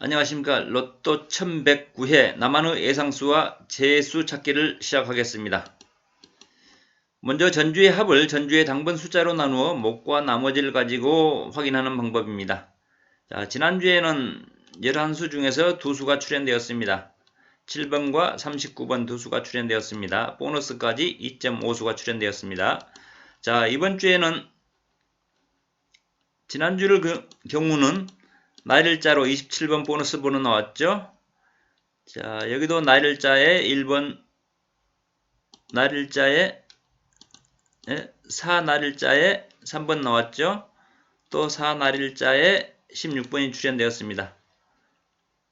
안녕하십니까 로또 1109회 남한의 예상수와 재수 찾기를 시작하겠습니다. 먼저 전주의 합을 전주의 당번 숫자로 나누어 목과 나머지를 가지고 확인하는 방법입니다. 자, 지난주에는 11수 중에서 두 수가 출현되었습니다. 7번과 39번 두 수가 출현되었습니다. 보너스까지 2.5수가 출현되었습니다. 자, 이번 주에는 지난주를 그 경우는 날일자로 27번 보너스 번호 나왔죠? 자, 여기도 날일자에 1번 날일자에 예, 4날일자에 3번 나왔죠? 또 4날일자에 16번이 출현되었습니다.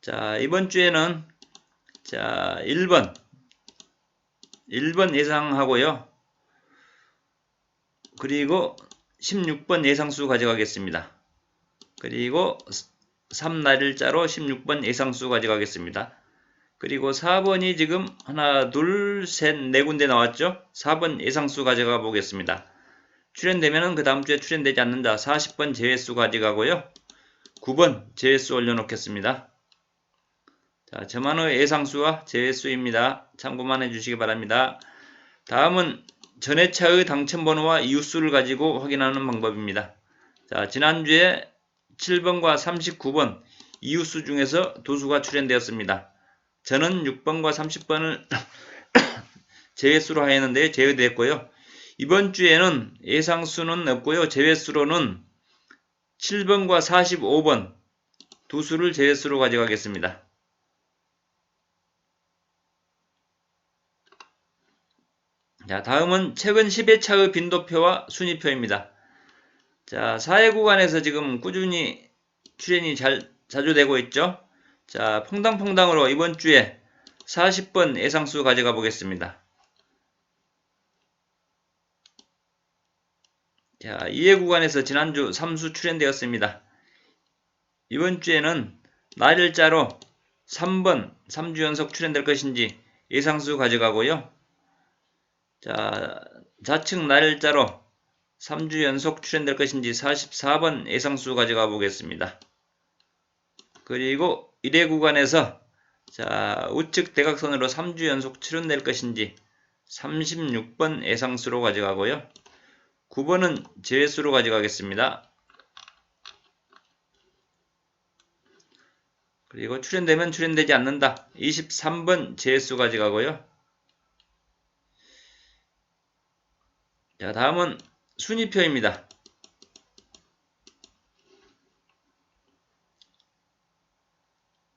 자, 이번 주에는 자, 1번 1번 예상하고요. 그리고 16번 예상수 가져가겠습니다. 그리고 3날일자로 16번 예상수 가져가겠습니다. 그리고 4번이 지금 하나, 둘, 셋, 네 군데 나왔죠? 4번 예상수 가져가 보겠습니다. 출연되면은 그 다음 주에 출연되지 않는다. 40번 제외수 가져가고요. 9번 제외수 올려놓겠습니다. 자, 저만의 예상수와 제외수입니다. 참고만 해주시기 바랍니다. 다음은 전회차의 당첨번호와 이웃수를 가지고 확인하는 방법입니다. 자, 지난주에 7번과 39번 이웃수 중에서 두 수가 출현되었습니다. 저는 6번과 30번을 제외수로 하였는데 제외됐고요. 이번 주에는 예상수는 없고요. 제외수로는 7번과 45번 두 수를 제외수로 가져가겠습니다. 자, 다음은 최근 10회차의 빈도표와 순위표입니다. 자, 사회 구간에서 지금 꾸준히 출연이 잘, 자주 되고 있죠. 자, 퐁당퐁당으로 이번 주에 40번 예상수 가져가 보겠습니다. 자, 2회 구간에서 지난주 3수 출연되었습니다. 이번 주에는 날일자로 3번 3주 연속 출연될 것인지 예상수 가져가고요. 자, 좌측 날일자로 3주 연속 출연될 것인지 44번 예상수 가져가 보겠습니다. 그리고 1회 구간에서 자 우측 대각선으로 3주 연속 출연될 것인지 36번 예상수로 가져가고요. 9번은 제외수로 가져가겠습니다. 그리고 출연되면 출연되지 않는다. 23번 제외수 가져가고요. 자 다음은 순위표입니다.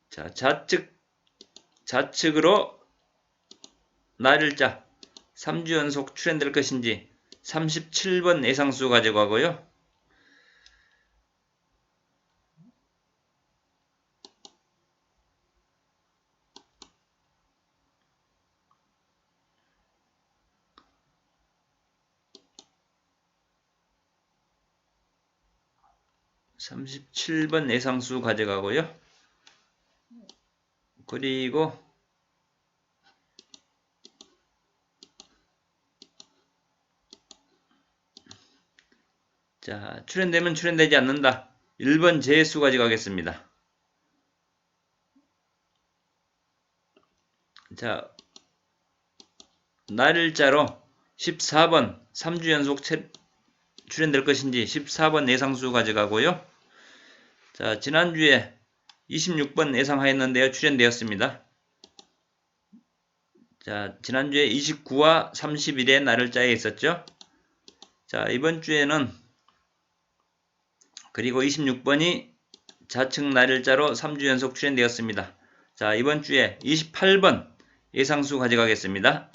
자, 좌측, 좌측으로 날일자 3주 연속 출현될 것인지 37번 예상수 가져가고요. (37번) 예상수 가져가고요. 그리고 자 출연되면 출연되지 않는다. 1번 제수 가져가겠습니다. 자 날일자로 14번 3주 연속 출연될 것인지 14번 예상수 가져가고요. 자 지난주에 26번 예상하였는데요. 출연되었습니다. 자, 지난주에 29와 31의 날을자에 있었죠. 자, 이번 주에는 그리고 26번이 좌측 날일자로 3주 연속 출연되었습니다. 자, 이번 주에 28번 예상수 가져가겠습니다.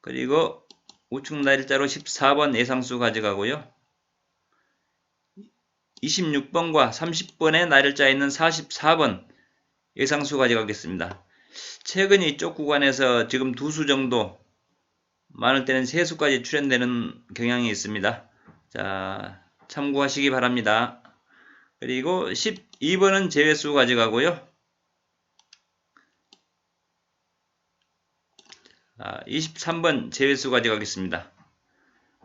그리고 우측 날일자로 14번 예상수 가져가고요. 26번과 30번의 날일자에 있는 44번 예상수 가져가겠습니다. 최근 이쪽 구간에서 지금 두 수 정도 많을 때는 세 수까지 출현되는 경향이 있습니다. 자, 참고하시기 바랍니다. 그리고 12번은 제외수 가져가고요. 23번 제외수 가져가겠습니다.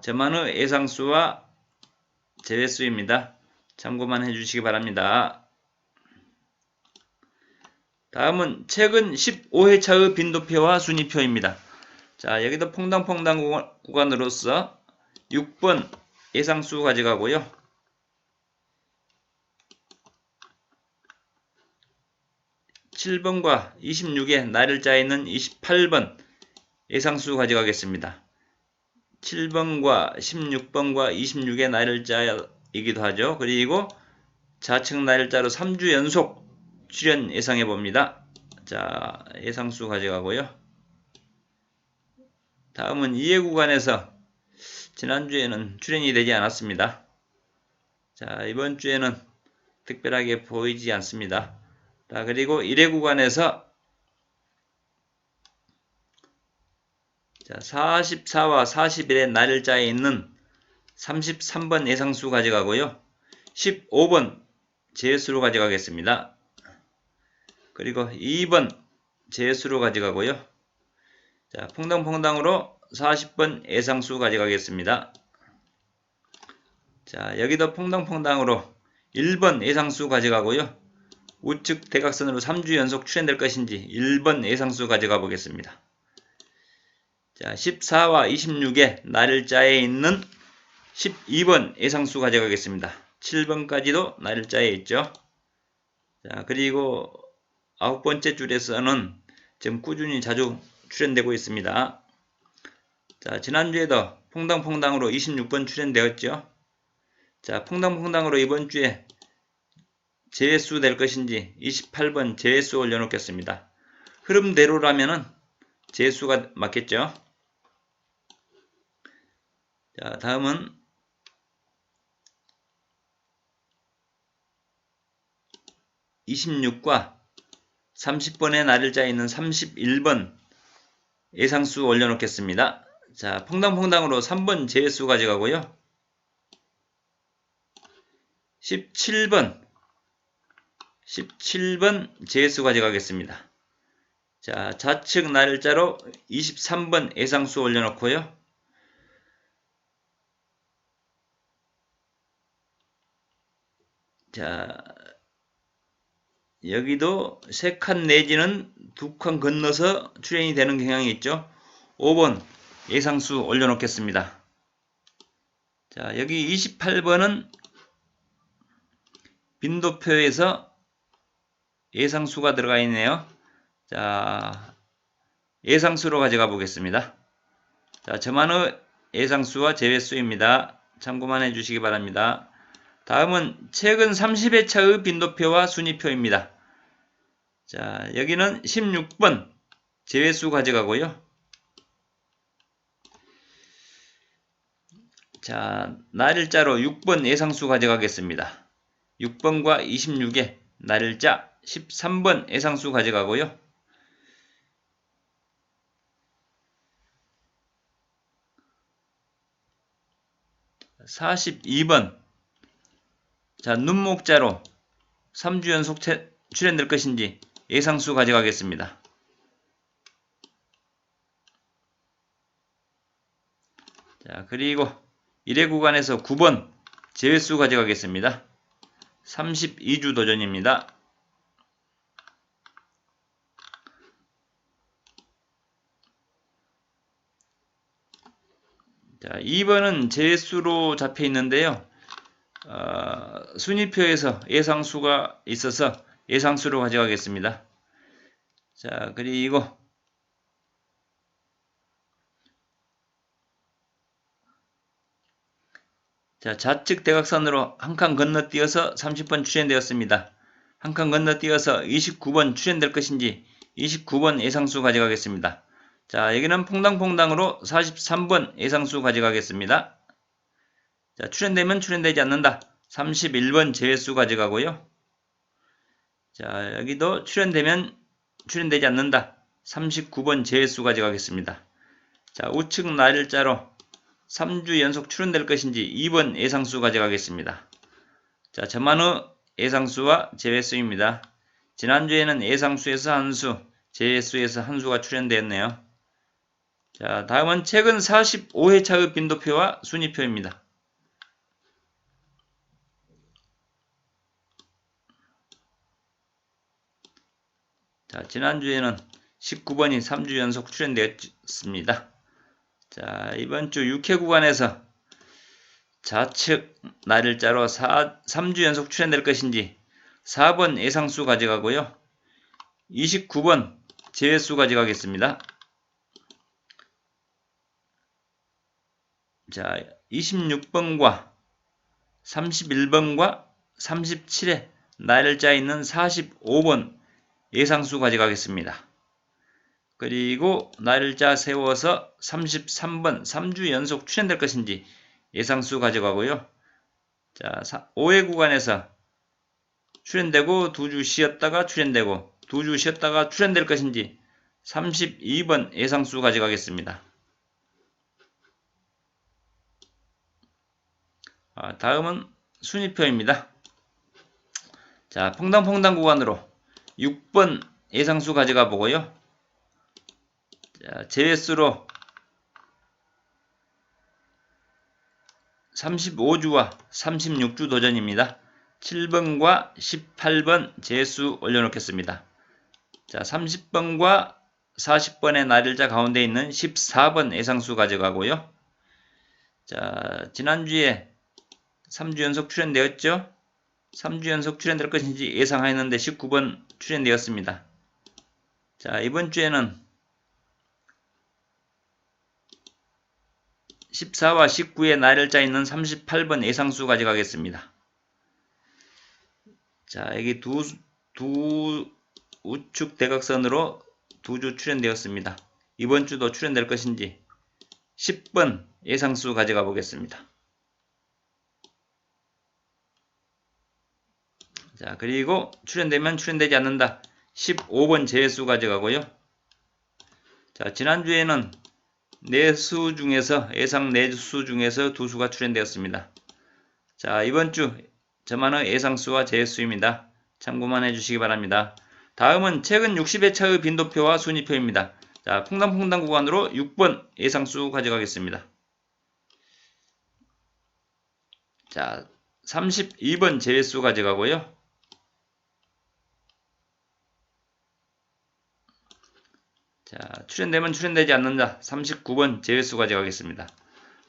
저만의 예상수와 제외수입니다. 참고만 해주시기 바랍니다. 다음은 최근 15회차의 빈도표와 순위표입니다. 자, 여기도 퐁당퐁당 구간- 구간으로서 6번 예상수 가져가고요. 7번과 26에 날일자에 있는 28번 예상수 가져가겠습니다. 7번과 16번과 26의 날일자이기도 하죠. 그리고 좌측 날일자로 3주 연속 출연 예상해 봅니다. 자, 예상수 가져가고요. 다음은 2회 구간에서 지난주에는 출연이 되지 않았습니다. 자, 이번 주에는 특별하게 보이지 않습니다. 자, 그리고 1회 구간에서 자, 44와 41의 날짜에 있는 33번 예상수 가져가고요. 15번 제수로 가져가겠습니다. 그리고 2번 제수로 가져가고요. 자, 퐁당퐁당으로 40번 예상수 가져가겠습니다. 자, 여기도 퐁당퐁당으로 1번 예상수 가져가고요. 우측 대각선으로 3주 연속 출현될 것인지 1번 예상수 가져가 보겠습니다. 자, 14와 26의 날짜에 있는 12번 예상수 가져가겠습니다. 7번까지도 날짜에 있죠. 자, 그리고 아홉 번째 줄에서는 지금 꾸준히 자주 출연되고 있습니다. 자, 지난주에도 퐁당퐁당으로 26번 출연되었죠. 자, 퐁당퐁당으로 이번 주에 제수 될 것인지 28번 제수 올려놓겠습니다. 흐름대로라면은 제수가 맞겠죠. 자, 다음은 (26과) 30번의 날일자에 있는 31번 예상수 올려놓겠습니다. 자, 퐁당퐁당으로 3번 제수 가져가고요. 17번 17번 제수 가져가겠습니다. 자, 좌측 날짜로 23번 예상수 올려놓고요. 자, 여기도 세 칸 내지는 두 칸 건너서 출연이 되는 경향이 있죠. 5번 예상수 올려놓겠습니다. 자, 여기 28번은 빈도표에서 예상수가 들어가 있네요. 자, 예상수로 가져가 보겠습니다. 자, 저만의 예상수와 제외수입니다. 참고만 해주시기 바랍니다. 다음은 최근 30회차의 빈도표와 순위표입니다. 자, 여기는 16번 제외수 가져가고요. 자, 날일자로 6번 예상수 가져가겠습니다. 6번과 26에 날일자 13번 예상수 가져가고요. (42번) 자, 눈목자로 3주 연속 출연될 것인지 예상수 가져가겠습니다. 자, 그리고 1회 구간에서 9번 제외수 가져가겠습니다. 32주 도전입니다. 자, 2번은 제수로 잡혀 있는데요. 어, 순위표에서 예상수가 있어서 예상수로 가져가겠습니다. 자, 그리고 자, 좌측 대각선으로 한 칸 건너뛰어서 30번 출연되었습니다. 한 칸 건너뛰어서 29번 출연될 것인지 29번 예상수 가져가겠습니다. 자, 여기는 퐁당퐁당으로 43번 예상수 가져가겠습니다. 자, 출연되면 출연되지 않는다. 31번 제외수 가져가고요. 자, 여기도 출연되면 출연되지 않는다. 39번 제외수 가져가겠습니다. 자, 우측 날짜로 3주 연속 출연될 것인지 2번 예상수 가져가겠습니다. 자, 저만의 예상수와 제외수입니다. 지난주에는 예상수에서 한 수, 제외수에서 한 수가 출연되었네요. 자, 다음은 최근 45회차의 빈도표와 순위표입니다. 자, 지난주에는 19번이 3주 연속 출연되었습니다. 자, 이번 주 6회 구간에서 좌측 날일자로 4, 3주 연속 출연될 것인지 4번 예상수 가져가고요. 29번 제외수 가져가겠습니다. 자, 26번과 31번과 37에 날짜 있는 45번 예상수 가져가겠습니다. 그리고 날짜 세워서 33번 3주 연속 출연될 것인지 예상수 가져가고요. 자, 5회 구간에서 출연되고 2주 쉬었다가 출연되고 2주 쉬었다가 출연될 것인지 32번 예상수 가져가겠습니다. 아, 다음은 순위표입니다. 자, 퐁당퐁당 구간으로 6번 예상수 가져가 보고요. 자, 제외수로 35주와 36주 도전입니다. 7번과 18번 제수 올려놓겠습니다. 자, 30번과 40번의 날일자 가운데 있는 14번 예상수 가져가고요. 자, 지난주에 3주 연속 출연되었죠? 3주 연속 출연될 것인지 예상하였는데 19번 출연되었습니다. 자, 이번 주에는 14와 19의 날일자 있는 38번 예상수 가져가겠습니다. 자, 여기 두, 두 우측 대각선으로 두 주 출연되었습니다. 이번 주도 출연될 것인지 10번 예상수 가져가 보겠습니다. 자, 그리고 출연되면 출연되지 않는다. 15번 제수 가져가고요. 자, 지난주에는 4수 중에서 예상 4수 중에서 두 수가 출연되었습니다. 자, 이번 주 저만의 예상수와 제수입니다. 참고만 해주시기 바랍니다. 다음은 최근 60회 차의 빈도표와 순위표입니다. 자, 퐁당퐁당 구간으로 6번 예상수 가져가겠습니다. 자, 32번 제외수 가져가고요. 자, 출연되면 출연되지 않는다. 39번 제외수 가져가겠습니다.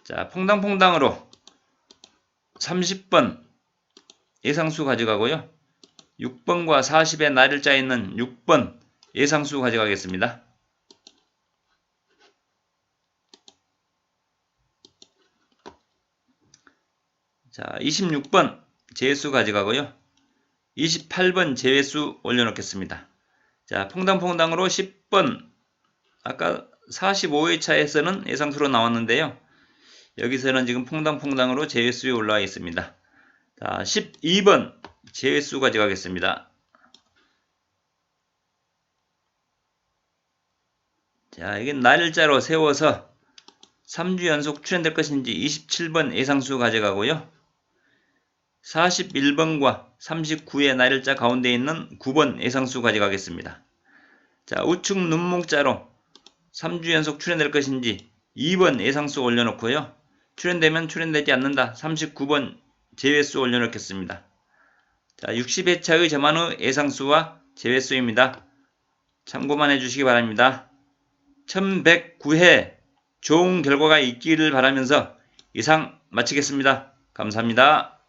자, 퐁당퐁당으로 30번 예상수 가져가고요. 6번과 40의 날일자 있는 6번 예상수 가져가겠습니다. 자, 26번 제외수 가져가고요. 28번 제외수 올려놓겠습니다. 자, 퐁당퐁당으로 10번 아까 45회차에서는 예상수로 나왔는데요. 여기서는 지금 퐁당퐁당으로 제외수에 올라와 있습니다. 자, 12번 제외수 가져가겠습니다. 자, 이게 날짜로 세워서 3주 연속 출연될 것인지 27번 예상수 가져가고요. 41번과 39의 날짜 가운데 있는 9번 예상수 가져가겠습니다. 자, 우측 눈목자로 3주 연속 출연될 것인지 2번 예상수 올려놓고요. 출연되면 출연되지 않는다. 39번 제외수 올려놓겠습니다. 자, 60회차의 저만의 예상수와 제외수입니다. 참고만 해주시기 바랍니다. 1109회 좋은 결과가 있기를 바라면서 이상 마치겠습니다. 감사합니다.